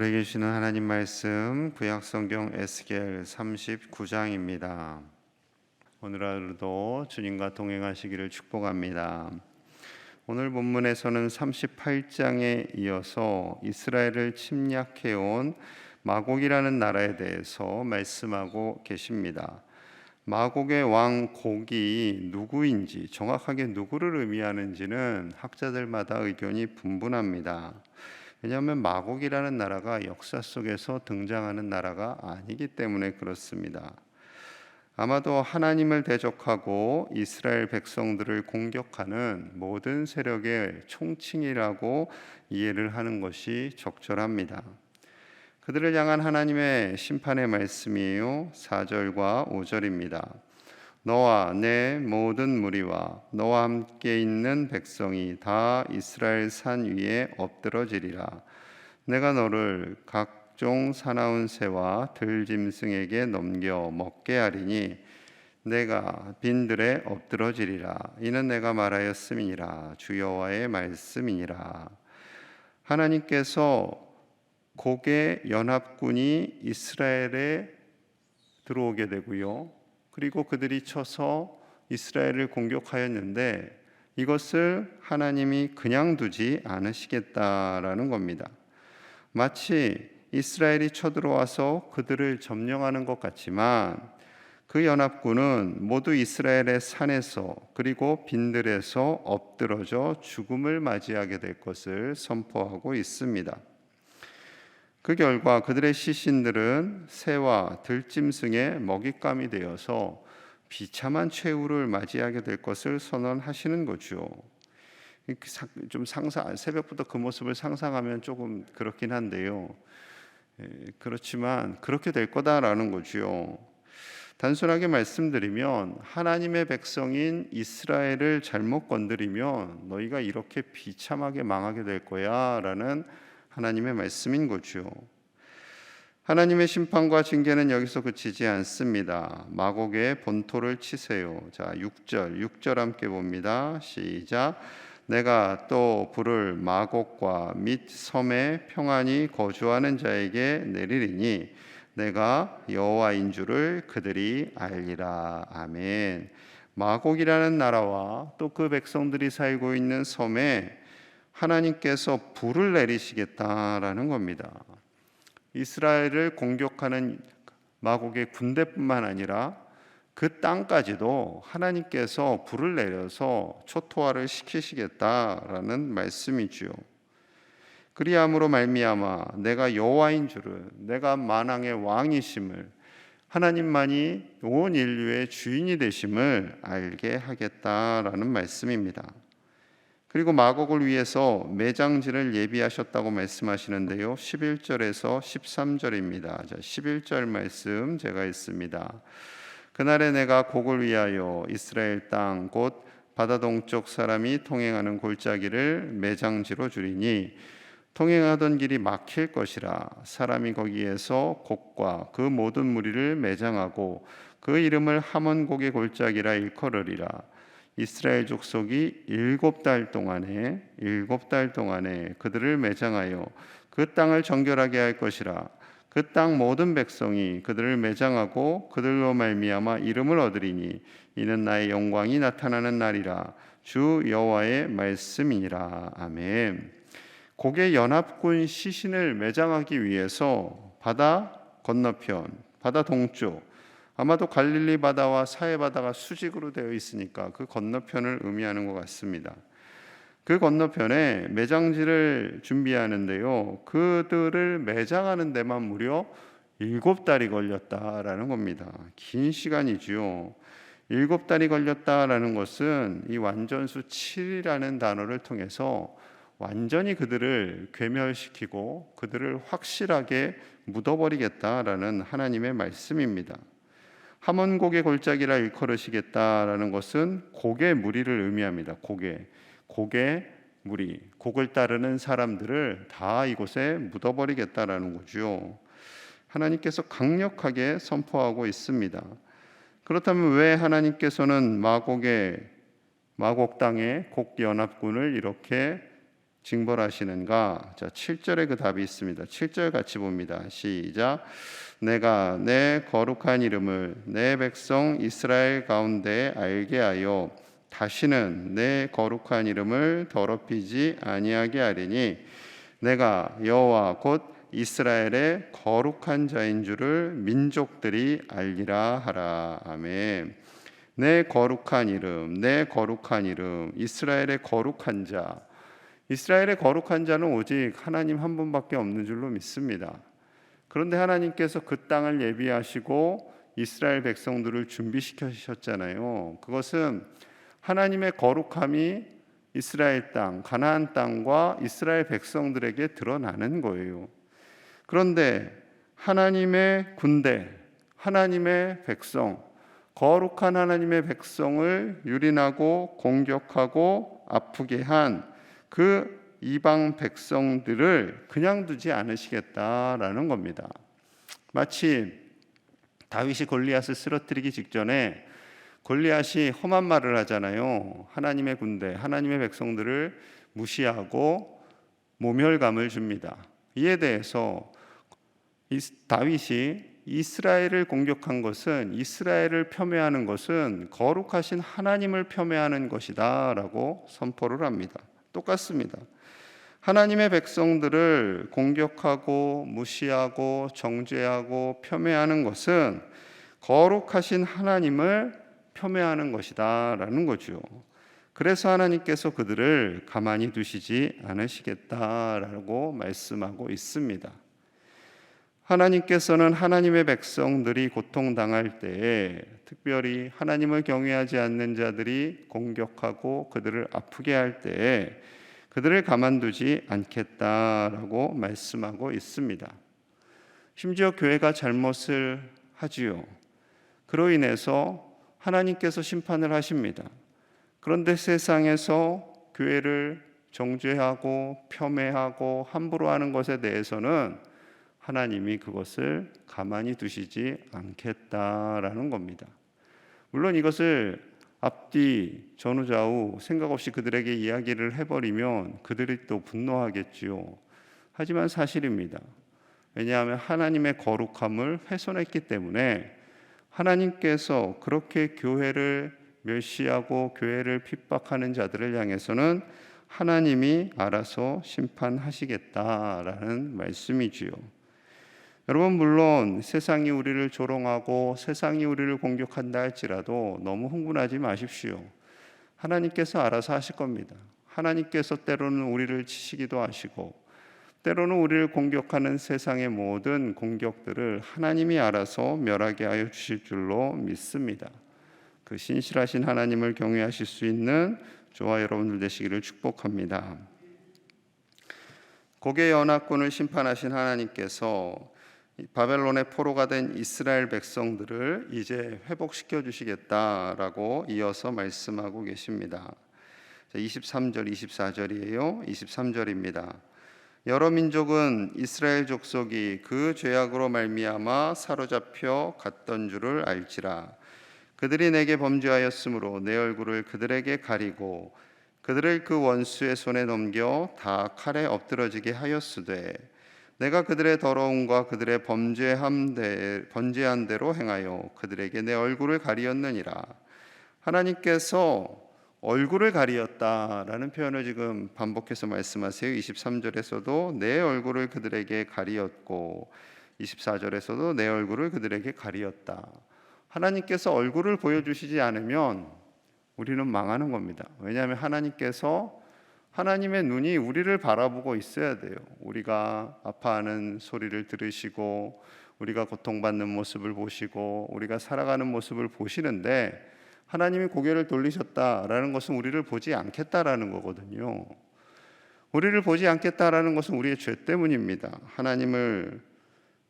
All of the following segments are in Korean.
우리 계시는 하나님 말씀 구약 성경 에스겔 39장입니다. 오늘 하루도 주님과 동행하시기를 축복합니다. 오늘 본문에서는 38장에 이어서 이스라엘을 침략해 온 마곡이라는 나라에 대해서 말씀하고 계십니다. 마곡의 왕 곡이 누구인지 정확하게 누구를 의미하는지는 학자들마다 의견이 분분합니다. 왜냐하면 마곡이라는 나라가 역사 속에서 등장하는 나라가 아니기 때문에 그렇습니다. 아마도 하나님을 대적하고 이스라엘 백성들을 공격하는 모든 세력의 총칭이라고 이해를 하는 것이 적절합니다. 그들을 향한 하나님의 심판의 말씀이에요. 4절과 5절입니다. 너와 내 모든 무리와 너와 함께 있는 백성이 다 이스라엘 산 위에 엎드러지리라. 내가 너를 각종 사나운 새와 들짐승에게 넘겨 먹게 하리니 내가 빈들에 엎드러지리라. 이는 내가 말하였음이니라. 주 여호와의 말씀이니라. 하나님께서 곡의 연합군이 이스라엘에 들어오게 되고요. 그리고 그들이 쳐서 이스라엘을 공격하였는데 이것을 하나님이 그냥 두지 않으시겠다라는 겁니다. 마치 이스라엘이 쳐들어와서 그들을 점령하는 것 같지만 그 연합군은 모두 이스라엘의 산에서 그리고 빈들에서 엎드러져 죽음을 맞이하게 될 것을 선포하고 있습니다. 그 결과 그들의 시신들은 새와 들짐승의 먹잇감이 되어서 비참한 최후를 맞이하게 될 것을 선언하시는 거죠. 좀 상상 새벽부터 그 모습을 상상하면 조금 그렇긴 한데요. 그렇지만 그렇게 될 거다라는 거죠. 단순하게 말씀드리면 하나님의 백성인 이스라엘을 잘못 건드리면 너희가 이렇게 비참하게 망하게 될 거야라는 하나님의 말씀인 거죠. 하나님의 심판과 징계는 여기서 그치지 않습니다. 마곡의 본토를 치세요. 자, 6절, 6절 함께 봅니다. 시작. 내가 또 불을 마곡과 및 섬에 평안히 거주하는 자에게 내리리니 내가 여호와인 줄을 그들이 알리라. 아멘. 마곡이라는 나라와 또 그 백성들이 살고 있는 섬에 하나님께서 불을 내리시겠다라는 겁니다. 이스라엘을 공격하는 마곡의 군대뿐만 아니라 그 땅까지도 하나님께서 불을 내려서 초토화를 시키시겠다라는 말씀이지요. 그리함으로 말미암아 내가 여호와인 줄을 내가 만왕의 왕이심을 하나님만이 온 인류의 주인이 되심을 알게 하겠다라는 말씀입니다. 그리고 마곡을 위해서 매장지를 예비하셨다고 말씀하시는데요. 11절에서 13절입니다. 자, 11절 말씀 제가 있습니다. 그날에 내가 곡을 위하여 이스라엘 땅 곧 바다 동쪽 사람이 통행하는 골짜기를 매장지로 줄이니 통행하던 길이 막힐 것이라 사람이 거기에서 곡과 그 모든 무리를 매장하고 그 이름을 하몬곡의 골짜기라 일컬으리라 이스라엘 족속이 일곱 달 동안에 일곱 달 동안에 그들을 매장하여 그 땅을 정결하게 할 것이라. 그 땅 모든 백성이 그들을 매장하고 그들로 말미암아 이름을 얻으리니 이는 나의 영광이 나타나는 날이라. 주 여호와의 말씀이니라. 아멘. 고개 연합군 시신을 매장하기 위해서 바다 건너편 바다 동쪽 아마도 갈릴리 바다와 사해 바다가 수직으로 되어 있으니까 그 건너편을 의미하는 것 같습니다. 그 건너편에 매장지를 준비하는데요. 그들을 매장하는 데만 무려 일곱 달이 걸렸다라는 겁니다. 긴 시간이지요. 일곱 달이 걸렸다라는 것은 이 완전수 7이라는 단어를 통해서 완전히 그들을 괴멸시키고 그들을 확실하게 묻어버리겠다라는 하나님의 말씀입니다. 하몬곡의 골짜기라 일컬으시겠다라는 것은 곡의 무리를 의미합니다. 곡의 곡의 무리, 곡을 따르는 사람들을 다 이곳에 묻어버리겠다라는 거죠. 하나님께서 강력하게 선포하고 있습니다. 그렇다면 왜 하나님께서는 마곡의 마곡 땅의 곡 연합군을 이렇게 징벌하시는가? 자, 7절에 그 답이 있습니다. 7절 같이 봅니다. 시작. 내가 내 거룩한 이름을 내 백성 이스라엘 가운데 알게 하여 다시는 내 거룩한 이름을 더럽히지 아니하게 하리니 내가 여호와 곧 이스라엘의 거룩한 자인 줄을 민족들이 알리라 하라. 아멘. 내 거룩한 이름, 내 거룩한 이름, 이스라엘의 거룩한 자. 이스라엘의 거룩한 자는 오직 하나님 한 분밖에 없는 줄로 믿습니다. 그런데 하나님께서 그 땅을 예비하시고 이스라엘 백성들을 준비시키셨잖아요. 그것은 하나님의 거룩함이 이스라엘 땅, 가나안 땅과 이스라엘 백성들에게 드러나는 거예요. 그런데 하나님의 군대, 하나님의 백성, 거룩한 하나님의 백성을 유린하고 공격하고 아프게 한 그 이방 백성들을 그냥 두지 않으시겠다라는 겁니다. 마치 다윗이 골리앗을 쓰러뜨리기 직전에 골리앗이 험한 말을 하잖아요. 하나님의 군대, 하나님의 백성들을 무시하고 모멸감을 줍니다. 이에 대해서 다윗이 이스라엘을 공격한 것은 이스라엘을 폄훼하는 것은 거룩하신 하나님을 폄훼하는 것이다라고 선포를 합니다. 똑같습니다. 하나님의 백성들을 공격하고 무시하고 정죄하고 폄훼하는 것은 거룩하신 하나님을 폄훼하는 것이다라는 거죠. 그래서 하나님께서 그들을 가만히 두시지 않으시겠다라고 말씀하고 있습니다. 하나님께서는 하나님의 백성들이 고통당할 때에 특별히 하나님을 경외하지 않는 자들이 공격하고 그들을 아프게 할 때에 그들을 가만두지 않겠다라고 말씀하고 있습니다. 심지어 교회가 잘못을 하지요. 그로 인해서 하나님께서 심판을 하십니다. 그런데 세상에서 교회를 정죄하고 폄훼하고 함부로 하는 것에 대해서는 하나님이 그것을 가만히 두시지 않겠다라는 겁니다. 물론 이것을 앞뒤 전후좌우 생각 없이 그들에게 이야기를 해버리면 그들이 또 분노하겠지요. 하지만 사실입니다. 왜냐하면 하나님의 거룩함을 훼손했기 때문에 하나님께서 그렇게 교회를 멸시하고 교회를 핍박하는 자들을 향해서는 하나님이 알아서 심판하시겠다라는 말씀이지요. 여러분 물론 세상이 우리를 조롱하고 세상이 우리를 공격한다 할지라도 너무 흥분하지 마십시오. 하나님께서 알아서 하실 겁니다. 하나님께서 때로는 우리를 치시기도 하시고 때로는 우리를 공격하는 세상의 모든 공격들을 하나님이 알아서 멸하게 하여 주실 줄로 믿습니다. 그 신실하신 하나님을 경외하실 수 있는 저와 여러분들 되시기를 축복합니다. 고개 연합군을 심판하신 하나님께서 바벨론의 포로가 된 이스라엘 백성들을 이제 회복시켜 주시겠다라고 이어서 말씀하고 계십니다. 23절, 24절이에요. 23절입니다. 여러 민족은 이스라엘 족속이 그 죄악으로 말미암아 사로잡혀 갔던 줄을 알지라. 그들이 내게 범죄하였으므로 내 얼굴을 그들에게 가리고 그들을 그 원수의 손에 넘겨 다 칼에 엎드러지게 하였으되 내가 그들의 더러움과 그들의 범죄한 대, 번제한 대로 행하여 그들에게 내 얼굴을 가리었느니라. 하나님께서 얼굴을 가리었다라는 표현을 지금 반복해서 말씀하세요. 23절에서도 내 얼굴을 그들에게 가리었고 24절에서도 내 얼굴을 그들에게 가리었다. 하나님께서 얼굴을 보여주시지 않으면 우리는 망하는 겁니다. 왜냐하면 하나님께서 하나님의 눈이 우리를 바라보고 있어야 돼요. 우리가 아파하는 소리를 들으시고 우리가 고통받는 모습을 보시고 우리가 살아가는 모습을 보시는데 하나님이 고개를 돌리셨다라는 것은 우리를 보지 않겠다라는 거거든요. 우리를 보지 않겠다라는 것은 우리의 죄 때문입니다. 하나님을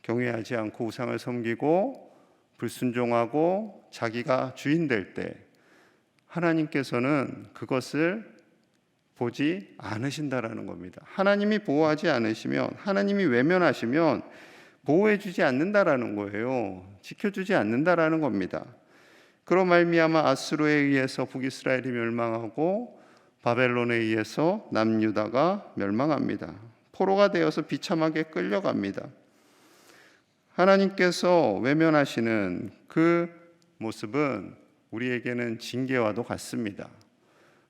경외하지 않고 우상을 섬기고 불순종하고 자기가 주인 될 때 하나님께서는 그것을 보지 않으신다라는 겁니다. 하나님이 보호하지 않으시면 하나님이 외면하시면 보호해 주지 않는다라는 거예요. 지켜 주지 않는다라는 겁니다. 그로 말미암아 아스로에 의해서 북이스라엘이 멸망하고 바벨론에 의해서 남유다가 멸망합니다. 포로가 되어서 비참하게 끌려갑니다. 하나님께서 외면하시는 그 모습은 우리에게는 징계와도 같습니다.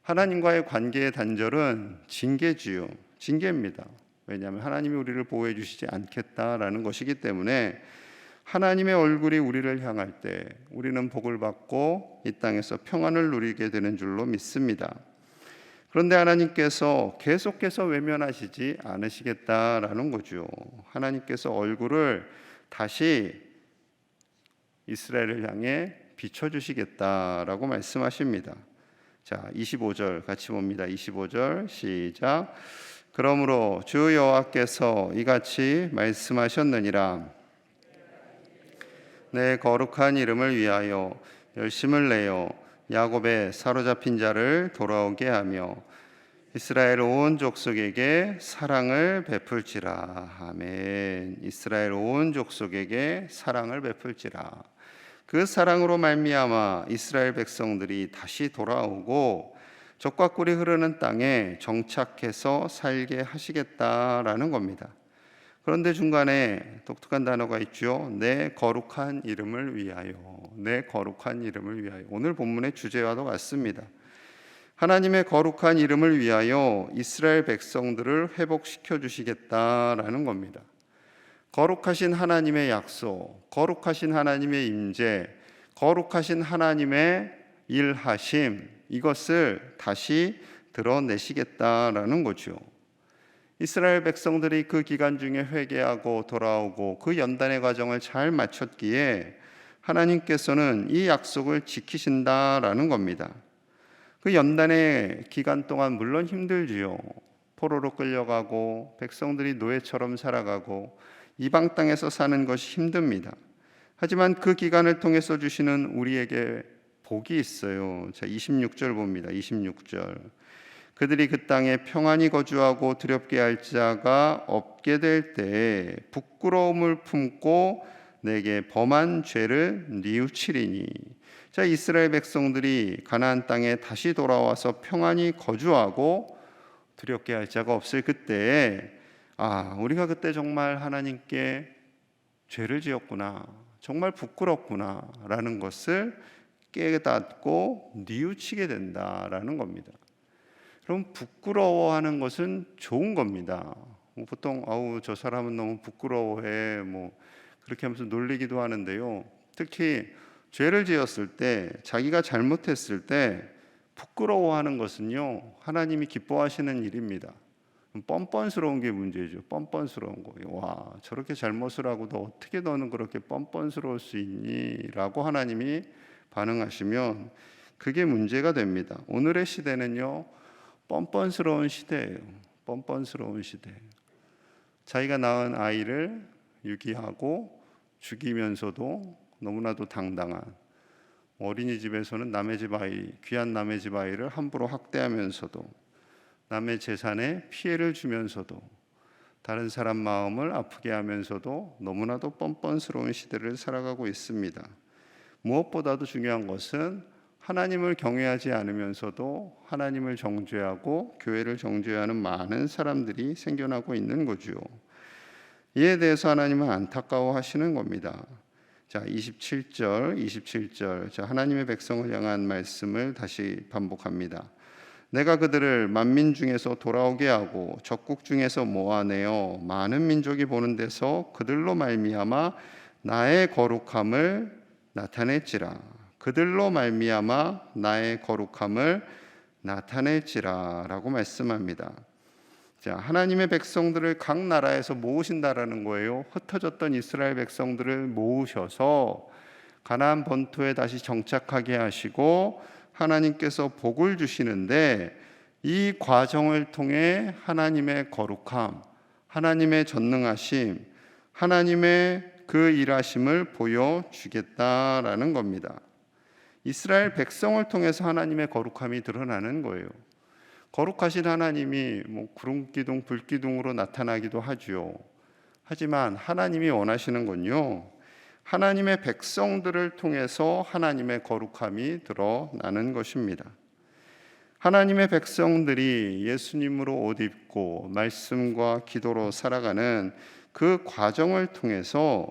하나님과의 관계의 단절은 징계지요. 징계입니다. 왜냐하면 하나님이 우리를 보호해 주시지 않겠다라는 것이기 때문에 하나님의 얼굴이 우리를 향할 때 우리는 복을 받고 이 땅에서 평안을 누리게 되는 줄로 믿습니다. 그런데 하나님께서 계속해서 외면하시지 않으시겠다라는 거죠. 하나님께서 얼굴을 다시 이스라엘을 향해 비춰 주시겠다라고 말씀하십니다. 자, 25절 같이 봅니다. 25절 시작. 그러므로 주 여호와께서 이같이 말씀하셨느니라 내 거룩한 이름을 위하여 열심을 내어 야곱의 사로잡힌 자를 돌아오게 하며 이스라엘 온 족속에게 사랑을 베풀지라 아멘 이스라엘 온 족속에게 사랑을 베풀지라 그 사랑으로 말미암아 이스라엘 백성들이 다시 돌아오고 적과 꿀이 흐르는 땅에 정착해서 살게 하시겠다라는 겁니다. 그런데 중간에 독특한 단어가 있죠. 내 거룩한 이름을 위하여. 내 거룩한 이름을 위하여. 오늘 본문의 주제와도 같습니다. 하나님의 거룩한 이름을 위하여 이스라엘 백성들을 회복시켜 주시겠다라는 겁니다. 거룩하신 하나님의 약속, 거룩하신 하나님의 임재, 거룩하신 하나님의 일하심 이것을 다시 드러내시겠다라는 거죠. 이스라엘 백성들이 그 기간 중에 회개하고 돌아오고 그 연단의 과정을 잘 마쳤기에 하나님께서는 이 약속을 지키신다라는 겁니다. 그 연단의 기간 동안 물론 힘들지요. 포로로 끌려가고 백성들이 노예처럼 살아가고 이방 땅에서 사는 것이 힘듭니다. 하지만 그 기간을 통해서 주시는 우리에게 복이 있어요. 자, 26절 봅니다. 26절. 그들이 그 땅에 평안히 거주하고 두렵게 할 자가 없게 될때 부끄러움을 품고 내게 범한 죄를 뉘우치리니 자 이스라엘 백성들이 가나안 땅에 다시 돌아와서 평안히 거주하고 두렵게 할 자가 없을 그때에 아 우리가 그때 정말 하나님께 죄를 지었구나 정말 부끄럽구나 라는 것을 깨닫고 뉘우치게 된다라는 겁니다. 그럼 부끄러워하는 것은 좋은 겁니다. 뭐 보통 아우 저 사람은 너무 부끄러워해 뭐 그렇게 하면서 놀리기도 하는데요. 특히 죄를 지었을 때 자기가 잘못했을 때 부끄러워하는 것은요 하나님이 기뻐하시는 일입니다. 뻔뻔스러운 게 문제죠. 뻔뻔스러운 거예요. 와 저렇게 잘못을 하고도 어떻게 너는 그렇게 뻔뻔스러울 수 있니?라고 하나님이 반응하시면 그게 문제가 됩니다. 오늘의 시대는요 뻔뻔스러운 시대예요. 뻔뻔스러운 시대. 자기가 낳은 아이를 유기하고 죽이면서도 너무나도 당당한 어린이집에서는 남의 집 아이, 귀한 남의 집 아이를 함부로 학대하면서도 남의 재산에 피해를 주면서도 다른 사람 마음을 아프게 하면서도 너무나도 뻔뻔스러운 시대를 살아가고 있습니다. 무엇보다도 중요한 것은 하나님을 경외하지 않으면서도 하나님을 정죄하고 교회를 정죄하는 많은 사람들이 생겨나고 있는 거죠. 이에 대해서 하나님은 안타까워 하시는 겁니다. 자, 27절, 27절. 자, 하나님의 백성을 향한 말씀을 다시 반복합니다. 내가 그들을 만민 중에서 돌아오게 하고 적국 중에서 모아내어 많은 민족이 보는 데서 그들로 말미암아 나의 거룩함을 나타냈지라. 그들로 말미암아 나의 거룩함을 나타낼지라라고 말씀합니다. 자, 하나님의 백성들을 각 나라에서 모으신다라는 거예요. 흩어졌던 이스라엘 백성들을 모으셔서 가나안 본토에 다시 정착하게 하시고 하나님께서 복을 주시는데 이 과정을 통해 하나님의 거룩함, 하나님의 전능하심, 하나님의 그 일하심을 보여주겠다라는 겁니다. 이스라엘 백성을 통해서 하나님의 거룩함이 드러나는 거예요. 거룩하신 하나님이 뭐 구름 기둥, 불 기둥으로 나타나기도 하지요. 하지만 하나님이 원하시는 건요. 하나님의 백성들을 통해서 하나님의 거룩함이 드러나는 것입니다. 하나님의 백성들이 예수님으로 옷 입고 말씀과 기도로 살아가는 그 과정을 통해서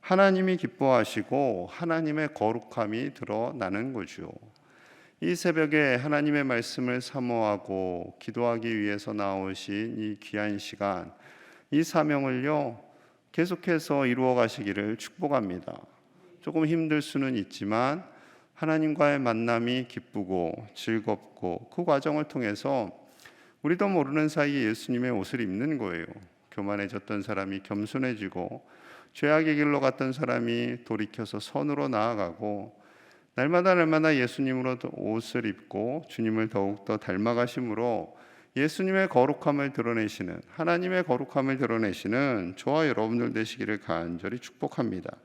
하나님이 기뻐하시고 하나님의 거룩함이 드러나는 거죠. 이 새벽에 하나님의 말씀을 사모하고 기도하기 위해서 나오신 이 귀한 시간, 이 사명을요, 계속해서 이루어 가시기를 축복합니다. 조금 힘들 수는 있지만 하나님과의 만남이 기쁘고 즐겁고 그 과정을 통해서 우리도 모르는 사이에 예수님의 옷을 입는 거예요. 교만해졌던 사람이 겸손해지고 죄악의 길로 갔던 사람이 돌이켜서 선으로 나아가고 날마다 날마다 예수님으로 옷을 입고 주님을 더욱더 닮아가심으로 예수님의 거룩함을 드러내시는 하나님의 거룩함을 드러내시는 저와 여러분들 되시기를 간절히 축복합니다.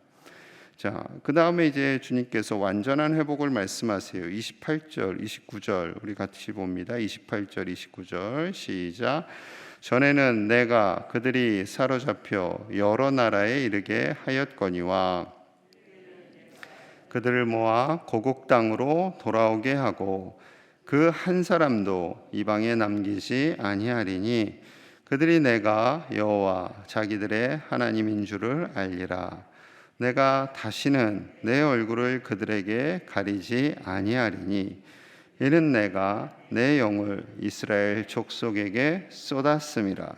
자, 그 다음에 이제 주님께서 완전한 회복을 말씀하세요. 28절, 29절 우리 같이 봅니다. 28절, 29절 시작. 전에는 내가 그들이 사로잡혀 여러 나라에 이르게 하였거니와 그들을 모아 고국 땅으로 돌아오게 하고 그 한 사람도 이방에 남기지 아니하리니 그들이 내가 여호와 자기들의 하나님인 줄을 알리라. 내가 다시는 내 얼굴을 그들에게 가리지 아니하리니 이는 내가 내 영을 이스라엘 족속에게 쏟았음이라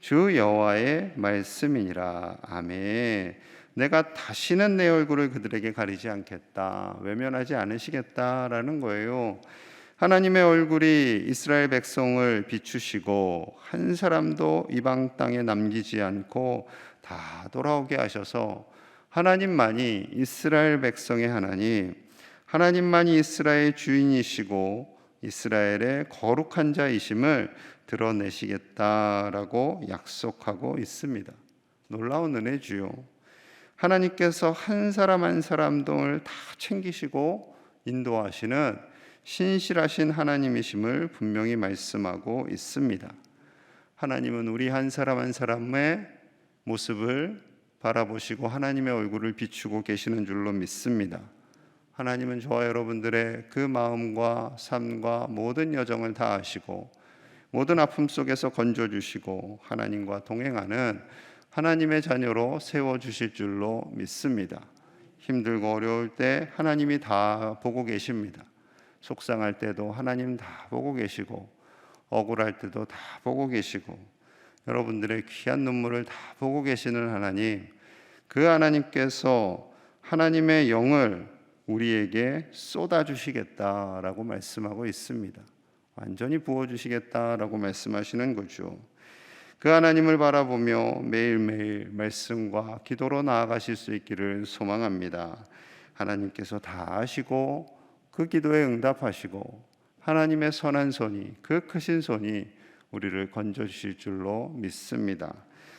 주 여호와의 말씀이니라 아멘. 내가 다시는 내 얼굴을 그들에게 가리지 않겠다. 외면하지 않으시겠다라는 거예요. 하나님의 얼굴이 이스라엘 백성을 비추시고 한 사람도 이방 땅에 남기지 않고 다 돌아오게 하셔서 하나님만이 이스라엘 백성의 하나님, 하나님만이 이스라엘 주인이시고 이스라엘의 거룩한 자이심을 드러내시겠다라고 약속하고 있습니다. 놀라운 은혜지요. 하나님께서 한 사람 한 사람을 다 챙기시고 인도하시는 신실하신 하나님이심을 분명히 말씀하고 있습니다. 하나님은 우리 한 사람 한 사람의 모습을 바라보시고 하나님의 얼굴을 비추고 계시는 줄로 믿습니다. 하나님은 저와 여러분들의 그 마음과 삶과 모든 여정을 다 아시고 모든 아픔 속에서 건져 주시고 하나님과 동행하는 하나님의 자녀로 세워 주실 줄로 믿습니다. 힘들고 어려울 때 하나님이 다 보고 계십니다. 속상할 때도 하나님 다 보고 계시고 억울할 때도 다 보고 계시고 여러분들의 귀한 눈물을 다 보고 계시는 하나님, 그 하나님께서 하나님의 영을 우리에게 쏟아 주시겠다라고 말씀하고 있습니다. 완전히 부어 주시겠다라고 말씀하시는 거죠. 그 하나님을 바라보며 매일매일 말씀과 기도로 나아가실 수 있기를 소망합니다. 하나님께서 다 아시고 그 기도에 응답하시고 하나님의 선한 손이 그 크신 손이 우리를 건져 주실 줄로 믿습니다.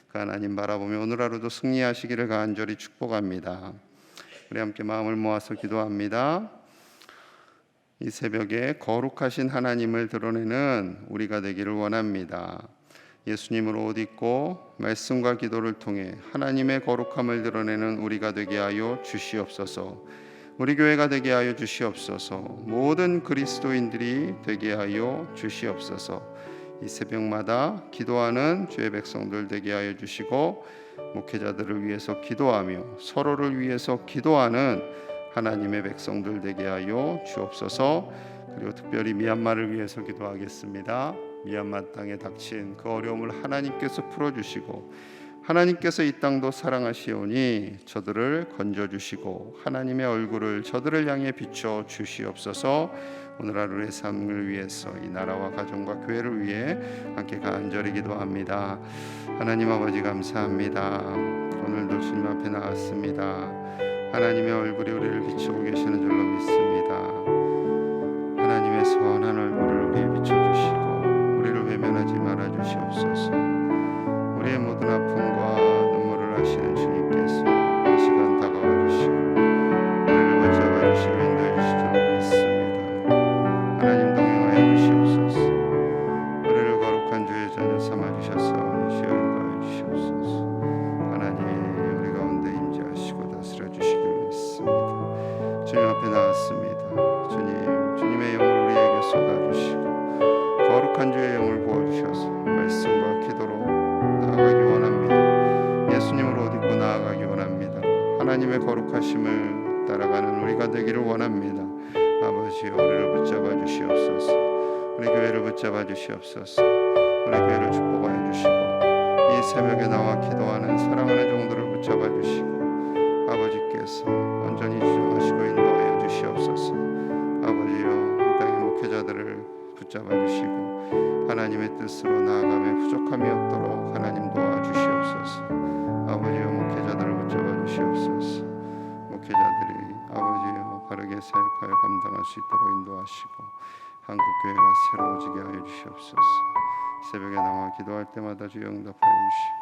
그 하나님 바라보며 오늘 하루도 승리하시기를 간절히 축복합니다. 우리 함께 마음을 모아서 기도합니다. 이 새벽에 거룩하신 하나님을 드러내는 우리가 되기를 원합니다. 예수님으로 옷 입고 말씀과 기도를 통해 하나님의 거룩함을 드러내는 우리가 되게 하여 주시옵소서. 우리 교회가 되게 하여 주시옵소서. 모든 그리스도인들이 되게 하여 주시옵소서. 이 새벽마다 기도하는 주의 백성들 되게 하여 주시고 목회자들을 위해서 기도하며 서로를 위해서 기도하는 하나님의 백성들 되게 하여 주옵소서. 그리고 특별히 미얀마를 위해서 기도하겠습니다. 미얀마 땅에 닥친 그 어려움을 하나님께서 풀어 주시고 하나님께서 이 땅도 사랑하시오니 저들을 건져 주시고 하나님의 얼굴을 저들을 향해 비춰 주시옵소서. 오늘 하루의 삶을 위해서 이 나라와 가정과 교회를 위해 함께 간절히 기도합니다. 하나님 아버지 감사합니다. 오늘도 주님 앞에 나왔습니다. 하나님의 얼굴이 우리를 비추고 계시는 줄로 믿습니다. 하나님의 선한 얼굴을 우리에 비춰주시고 우리를 외면하지 말아 주시옵소서. 우리의 모든 아픔 하나님의 거룩하심을 따라가는 우리가 되기를 원합니다. 아버지여 우리를 붙잡아 주시옵소서. 우리 교회를 붙잡아 주시옵소서. 우리 교회를 축복하여 주시고 이 새벽에 나와 기도하는 사랑하는 종들을 붙잡아 주시고 아버지께서 온전히 주장하시고 인도하여 주시옵소서. 아버지여 이 땅의 목회자들을 붙잡아 주시고 하나님의 뜻으로 새벽에 나와 기도할 때마다 주여 응답하여 주시고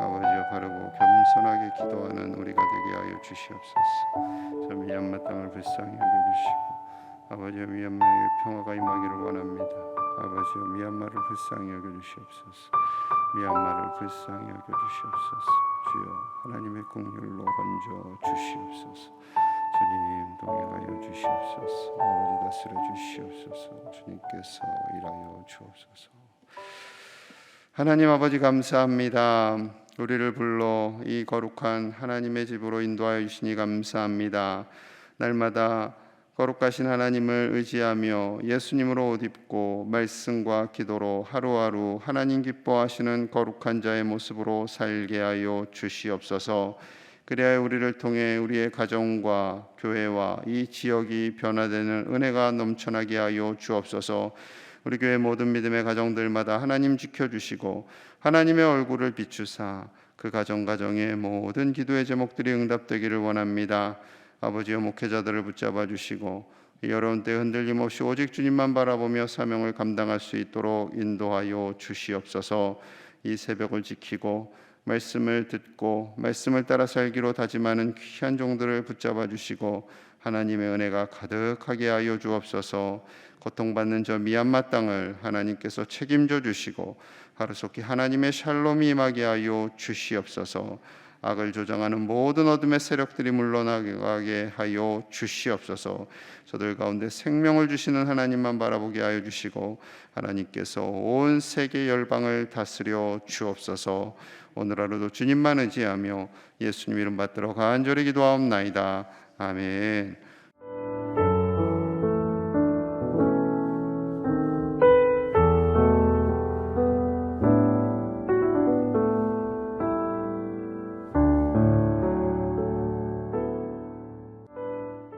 아버지여 바르고 겸손하게 기도하는 우리가 되게 하여 주시옵소서. 저 미얀마 땅을 불쌍히 여겨 주시고 아버지여 미얀마에 평화가 임하기를 원합니다. 아버지여 미얀마를 불쌍히 여겨 주시옵소서. 미얀마를 불쌍히 여겨 주시옵소서. 주여 하나님의 국률로 건져 주시옵소서. 주님 동행하여 주시옵소서. 아버지 다스려 주시옵소서. 주님께서 일하여 주옵소서. 하나님 아버지 감사합니다. 우리를 불러 이 거룩한 하나님의 집으로 인도하여 주시니 감사합니다. 날마다 거룩하신 하나님을 의지하며 예수님으로 옷 입고 말씀과 기도로 하루하루 하나님 기뻐하시는 거룩한 자의 모습으로 살게 하여 주시옵소서. 그래야 우리를 통해 우리의 가정과 교회와 이 지역이 변화되는 은혜가 넘쳐나게 하여 주옵소서. 우리 교회 모든 믿음의 가정들마다 하나님 지켜주시고 하나님의 얼굴을 비추사 그 가정 가정의 모든 기도의 제목들이 응답되기를 원합니다. 아버지여 목회자들을 붙잡아 주시고 이 어려운 때 흔들림 없이 오직 주님만 바라보며 사명을 감당할 수 있도록 인도하여 주시옵소서. 이 새벽을 지키고 말씀을 듣고 말씀을 따라 살기로 다짐하는 귀한 종들을 붙잡아 주시고 하나님의 은혜가 가득하게 하여 주옵소서. 고통받는 저 미얀마 땅을 하나님께서 책임져 주시고 하루속히 하나님의 샬롬이 임하게 하여 주시옵소서. 악을 조장하는 모든 어둠의 세력들이 물러나게 하여 주시옵소서. 저들 가운데 생명을 주시는 하나님만 바라보게 하여 주시고 하나님께서 온 세계 열방을 다스려 주옵소서. 오늘 하루도 주님만 의지하며 예수님 이름 받들어 간절히 기도하옵나이다. 아멘.